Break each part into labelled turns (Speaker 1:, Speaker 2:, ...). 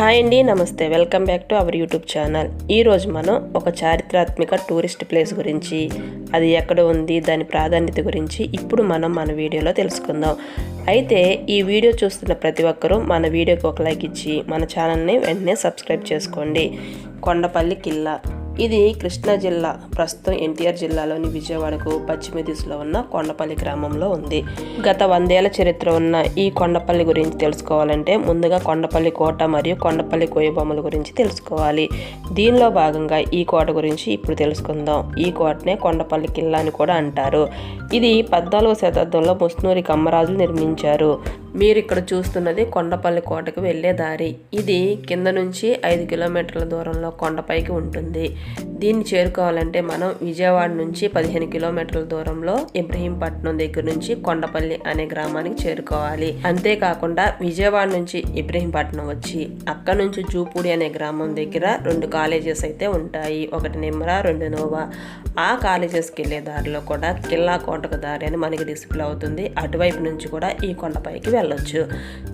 Speaker 1: Hi అండి నమస్తే. Welcome back to our YouTube channel. ఈరోజు మనం ఒక చారిత్రాత్మక టూరిస్ట్ ప్లేస్ గురించి అది ఎక్కడ ఉంది దాని ప్రాధాన్యత గురించి ఇప్పుడు మనం మన వీడియోలో తెలుసుకుందాం. అయితే ఈ వీడియో చూస్తున్న ప్రతి ఒక్కరూ మన వీడియోకి ఒక లైక్ ఇచ్చి మన ఛానల్ని వెంటనే సబ్స్క్రైబ్ చేసుకోండి. కొండపల్లి కిల్లా. ఇది కృష్ణా జిల్లా. ప్రస్తుతం ఎన్టీఆర్ జిల్లాలోని విజయవాడకు పశ్చిమ దిశలో ఉన్న కొండపల్లి గ్రామంలో ఉంది. గత వందేళ్ళ చరిత్ర ఉన్న ఈ కొండపల్లి గురించి తెలుసుకోవాలంటే ముందుగా కొండపల్లి కోట మరియు కొండపల్లి కోయబొమ్మల గురించి తెలుసుకోవాలి. దీనిలో భాగంగా ఈ కోట గురించి ఇప్పుడు తెలుసుకుందాం. ఈ కోటనే కొండపల్లి కిల్లా అని కూడా అంటారు. ఇది పద్నాలుగవ శతాబ్దంలో ముస్నూరి కమ్మరాజులు నిర్మించారు. మీరు ఇక్కడ చూస్తున్నది కొండపల్లి కోటకు వెళ్ళే దారి. ఇది కింద నుంచి ఐదు కిలోమీటర్ల దూరంలో కొండపైకి ఉంటుంది. దీన్ని చేరుకోవాలంటే మనం విజయవాడ నుంచి పదిహేను కిలోమీటర్ల దూరంలో ఇబ్రహీంపట్నం దగ్గర నుంచి కొండపల్లి అనే గ్రామానికి చేరుకోవాలి. అంతేకాకుండా విజయవాడ నుంచి ఇబ్రహీంపట్నం వచ్చి అక్కడ నుంచి జూపూడి అనే గ్రామం దగ్గర రెండు కాలేజెస్ అయితే ఉంటాయి. ఒకటి నిమ్మర రెండు నోవా. ఆ కాలేజెస్కి వెళ్ళే దారిలో కూడా కిల్లా కోటకు దారి అని మనకి డిస్ప్లే అవుతుంది. అటువైపు నుంచి కూడా ఈ కొండపైకి వెళ్ళొచ్చు.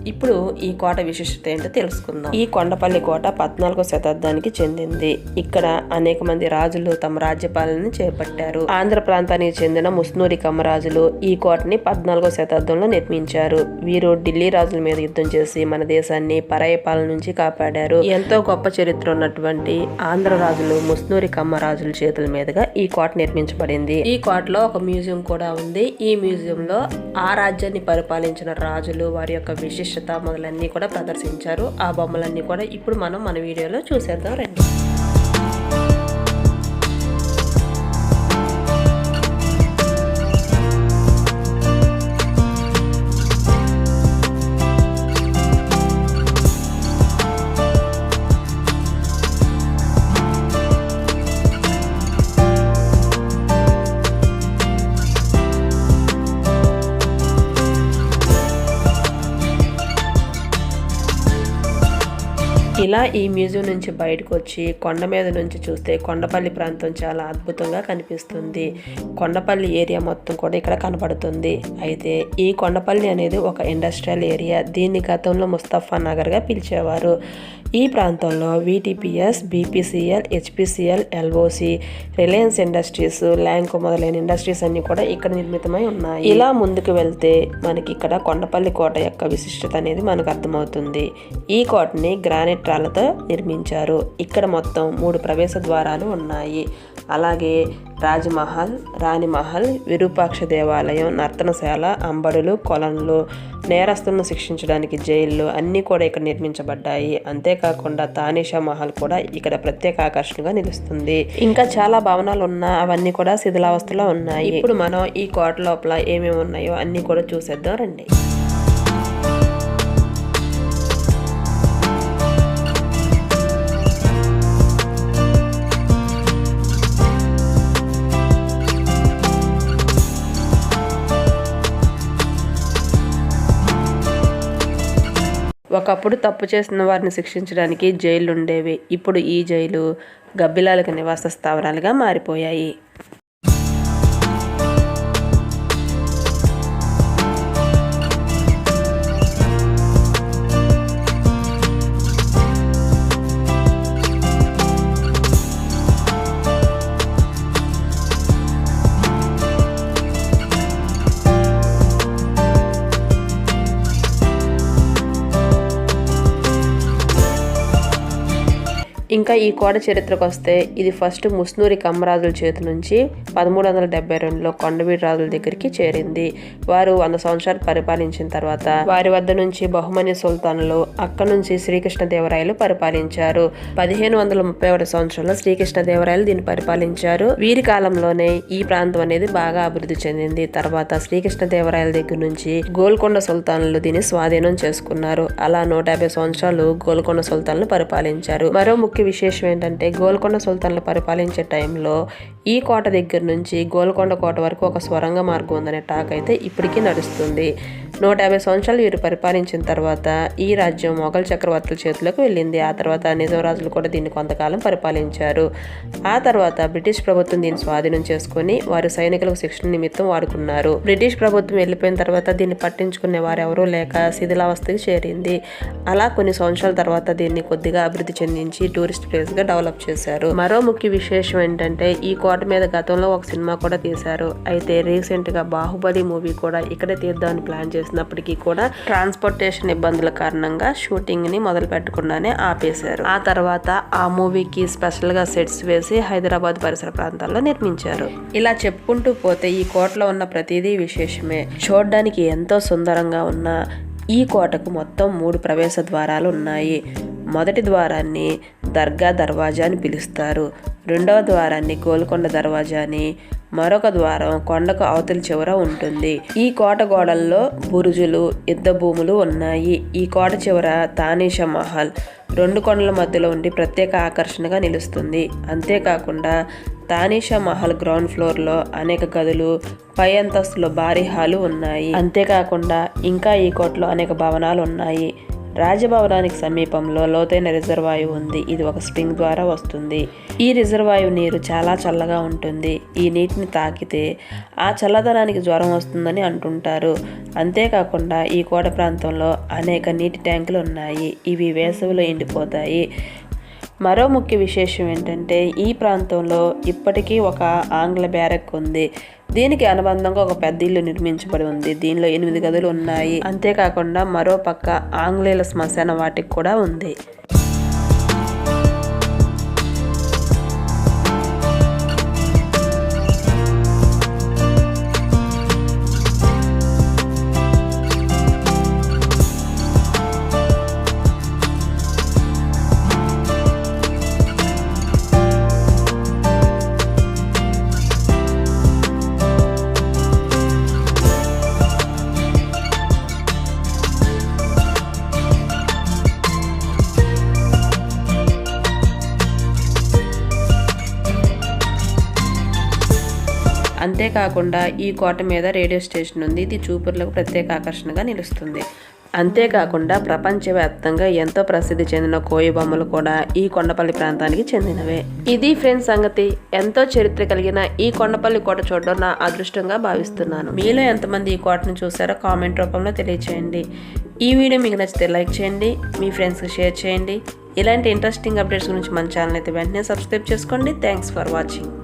Speaker 1: ఇప్పుడు ఈ కోట విశిష్టత ఏంటో తెలుసుకుందాం. ఈ కొండపల్లి కోట పద్నాలుగో శతాబ్దానికి చెందింది. ఇక్కడ అనేక మంది రాజులు తమ రాజ్యపాలనని చేపట్టారు. ఆంధ్ర ప్రాంతానికి చెందిన ముస్నూరి కమ్మరాజులు ఈ కోటని పద్నాలుగో శతాబ్దంలో నిర్మించారు. వీరు ఢిల్లీ రాజుల మీద యుద్ధం చేసి మన దేశాన్ని పరాయ పాలన నుంచి కాపాడారు. ఎంతో గొప్ప చరిత్ర ఉన్నటువంటి ఆంధ్ర రాజులు ముస్నూరి కమ్మరాజుల చేతుల మీదుగా ఈ కోట నిర్మించబడింది. ఈ కోటలో ఒక మ్యూజియం కూడా ఉంది. ఈ మ్యూజియంలో ఆ రాజ్యాన్ని పరిపాలించిన రాజులు వారి యొక్క విశిష్టత మొదలన్నీ కూడా ప్రదర్శించారు. ఆ బొమ్మలన్నీ కూడా ఇప్పుడు మనం మన వీడియోలో చూసేద్దాం రండి. ఇలా ఈ మ్యూజియం నుంచి బయటకు వచ్చి కొండ మీద నుంచి చూస్తే కొండపల్లి ప్రాంతం చాలా అద్భుతంగా కనిపిస్తుంది. కొండపల్లి ఏరియా మొత్తం కూడా ఇక్కడ కనపడుతుంది అయితే ఈ కొండపల్లి అనేది ఒక ఇండస్ట్రియల్ ఏరియా. దీన్ని గతంలో ముస్తఫా నగర్గా పిలిచేవారు. ఈ ప్రాంతంలో VTPS BPCL HPCL LOC Reliance industries Lanco మొదలైన ఇండస్ట్రీస్ అన్ని కూడా ఇక్కడ నిర్మితమై ఉన్నాయి. ఇలా ముందుకు వెళ్తే మనకి ఇక్కడ కొండపల్లి కోట యొక్క విశిష్టత అనేది మనకు అర్థమవుతుంది. ఈ కోటని గ్రానైట్ చిత్రాలతో నిర్మించారు. ఇక్కడ మొత్తం మూడు ప్రవేశ ద్వారాలు ఉన్నాయి. అలాగే రాజమహల్ రాణిమహల్ విరూపాక్ష దేవాలయం నర్తనశాల అంబడులు కొలన్లు నేరస్తులను శిక్షించడానికి జైళ్ళు అన్నీ కూడా ఇక్కడ నిర్మించబడ్డాయి. అంతేకాకుండా తానిషా మహల్ కూడా ఇక్కడ ప్రత్యేక ఆకర్షణగా నిలుస్తుంది. ఇంకా చాలా భవనాలు ఉన్నా అవన్నీ కూడా శిథిలావస్థలో ఉన్నాయి. ఇప్పుడు మనం ఈ కోట లోపల ఏమేమి ఉన్నాయో అన్నీ కూడా చూసేద్దాం రండి. ఒకప్పుడు తప్పు చేసిన వారిని శిక్షించడానికి జైలు ఉండేవి ఇప్పుడు ఈ జైలు గబ్బిలాలకు నివాస స్థావరాలుగా మారిపోయాయి. ఇంకా ఈ కోట చరిత్రకు వస్తే ఇది ఫస్ట్ ముస్నూరి కమ్మరాజుల చేతి నుంచి పదమూడు వందల డెబ్బై రెండులో కొండవీడి రాజుల దగ్గరికి చేరింది. వారు వంద సంవత్సరాలు పరిపాలించిన తర్వాత వారి వద్ద నుంచి బహుమని సుల్తానులు అక్కడ నుంచి శ్రీకృష్ణదేవరాయలు పరిపాలించారు. పదిహేను వందల ముప్పై ఒకటి సంవత్సరంలో శ్రీకృష్ణదేవరాయలు దీన్ని పరిపాలించారు. వీరి కాలంలోనే ఈ ప్రాంతం అనేది బాగా అభివృద్ధి చెందింది. తర్వాత శ్రీకృష్ణదేవరాయల దగ్గర నుంచి గోల్కొండ సుల్తానులు దీన్ని స్వాధీనం చేసుకున్నారు. అలా నూట యాభై సంవత్సరాలు గోల్కొండ సుల్తాన్లు పరిపాలించారు. మరో ముఖ్య విశేషం ఏంటంటే గోల్కొండ సుల్తాన్లు పరిపాలించే టైంలో ఈ కోట దగ్గర నుంచి గోల్కొండ కోట వరకు ఒక స్వరంగ మార్గం ఉందనే టాక్ అయితే ఇప్పటికీ నడుస్తుంది. నూట యాభై సంవత్సరాలు వీరు పరిపాలించిన తర్వాత ఈ రాజ్యం మొఘల్ చక్రవర్తుల చేతులకు వెళ్ళింది. ఆ తర్వాత నిజాం రాజులు కూడా దీన్ని కొంతకాలం పరిపాలించారు. ఆ తర్వాత బ్రిటిష్ ప్రభుత్వం దీన్ని స్వాధీనం చేసుకొని వారు సైనికులకు శిక్షణ నిమిత్తం వాడుకున్నారు. బ్రిటిష్ ప్రభుత్వం వెళ్ళిపోయిన తర్వాత దీన్ని పట్టించుకునే వారు ఎవరూ లేక శిథిలావస్థకి చేరింది. అలా కొన్ని సంవత్సరాల తర్వాత దీన్ని కొద్దిగా అభివృద్ధి చెందించి టూరిస్ట్ ప్లేస్గా డెవలప్ చేశారు. మరో ముఖ్య విశేషం ఏంటంటే ఈ కోట మీద గతంలో ఒక సినిమా కూడా తీశారు. అయితే రీసెంట్గా బాహుబలి మూవీ కూడా ఇక్కడే తీద్దామని ప్లాన్ చేశారు. చేసినప్పటికీ కూడా ట్రాన్స్పోర్టేషన్ ఇబ్బందుల కారణంగా షూటింగ్ని మొదలు పెట్టకుండానే ఆపేశారు. ఆ తర్వాత ఆ మూవీకి స్పెషల్గా సెట్స్ వేసి హైదరాబాద్ పరిసర ప్రాంతాల్లో నిర్మించారు. ఇలా చెప్పుకుంటూ పోతే ఈ కోటలో ఉన్న ప్రతిదీ విశేషమే. చూడడానికి ఎంతో సుందరంగా ఉన్న ఈ కోటకు మొత్తం మూడు ప్రవేశ ద్వారాలు ఉన్నాయి. మొదటి ద్వారాన్ని దర్గా దర్వాజా అని పిలుస్తారు. రెండవ ద్వారాన్ని గోల్కొండ దర్వాజా అని మరొక ద్వారం కొండకు అవతలి చివర ఉంటుంది. ఈ కోట గోడల్లో బురుజులు యుద్ధ భూములు ఉన్నాయి. ఈ కోట చివర తానీషా మహల్ రెండు కొండల మధ్యలో ఉండి ప్రత్యేక ఆకర్షణగా నిలుస్తుంది. అంతేకాకుండా తానీషా మహల్ గ్రౌండ్ ఫ్లోర్లో అనేక గదులు పై అంతస్తులో భారీ హాలు ఉన్నాయి. అంతేకాకుండా ఇంకా ఈ కోటలో అనేక భవనాలు ఉన్నాయి. రాజభవనానికి సమీపంలో లోతైన రిజర్వాయు ఉంది. ఇది ఒక స్ప్రింగ్ ద్వారా వస్తుంది. ఈ రిజర్వాయు నీరు చాలా చల్లగా ఉంటుంది. ఈ నీటిని తాకితే ఆ చల్లదనానికి జ్వరం వస్తుందని అంటుంటారు. అంతేకాకుండా ఈ కోట ప్రాంతంలో అనేక నీటి ట్యాంకులు ఉన్నాయి. ఇవి వేసవిలో ఎండిపోతాయి. మరో ముఖ్య విశేషం ఏంటంటే ఈ ప్రాంతంలో ఇప్పటికీ ఒక ఆంగ్ల బ్యారక్ ఉంది. దీనికి అనుబంధంగా ఒక పెద్ద ఇల్లు నిర్మించబడి ఉంది. దీనిలో ఎనిమిది గదులు ఉన్నాయి. అంతేకాకుండా మరో పక్క ఆంగ్లేయుల శ్మశాన వాటికి కూడా ఉంది. కాకుండా ఈ కోట మీద రేడియో స్టేషన్ ఉంది. ఇది చూపుర్లకు ప్రత్యేక ఆకర్షణగా నిలుస్తుంది. అంతేకాకుండా ప్రపంచవ్యాప్తంగా ఎంతో ప్రసిద్ధి చెందిన కోయి బొమ్మలు కూడా ఈ కొండపల్లి ప్రాంతానికి చెందినవే. ఇది ఫ్రెండ్స్ సంగతి. ఎంతో చరిత్ర కలిగిన ఈ కొండపల్లి కోట చూడడం నా అదృష్టంగా భావిస్తున్నాను. మీలో ఎంతమంది ఈ కోటను చూసారో కామెంట్ రూపంలో తెలియచేయండి. ఈ వీడియో మీకు నచ్చితే లైక్ చేయండి. మీ ఫ్రెండ్స్కి షేర్ చేయండి. ఇలాంటి ఇంట్రెస్టింగ్ అప్డేట్స్ గురించి మన ఛానల్ అయితే వెంటనే సబ్స్క్రైబ్ చేసుకోండి. Thanks for watching.